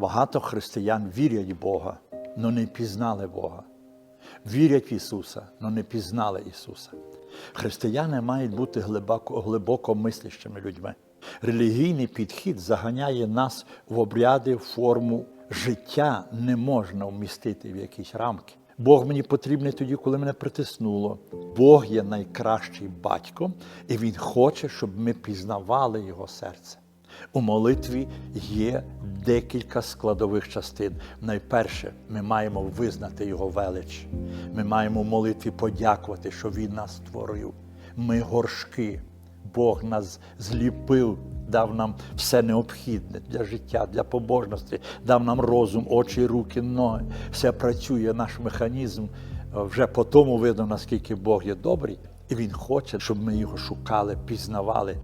Багато християн вірять в Бога, але не пізнали Бога. Вірять в Ісуса, але не пізнали Ісуса. Християни мають бути глибоко, глибоко мислящими людьми. Релігійний підхід заганяє нас в обряди, в форму. Життя не можна вмістити в якісь рамки. Бог мені потрібний тоді, коли мене притиснуло. Бог є найкращий батько, і Він хоче, щоб ми пізнавали Його серце. У молитві є декілька складових частин. Найперше, ми маємо визнати Його велич. Ми маємо в молитві подякувати, що Він нас створив. Ми горшки. Бог нас зліпив, дав нам все необхідне для життя, для побожності, дав нам розум, очі, руки, ноги. Все працює, наш механізм. Вже по тому видно, наскільки Бог є добрий, і Він хоче, щоб ми його шукали, пізнавали.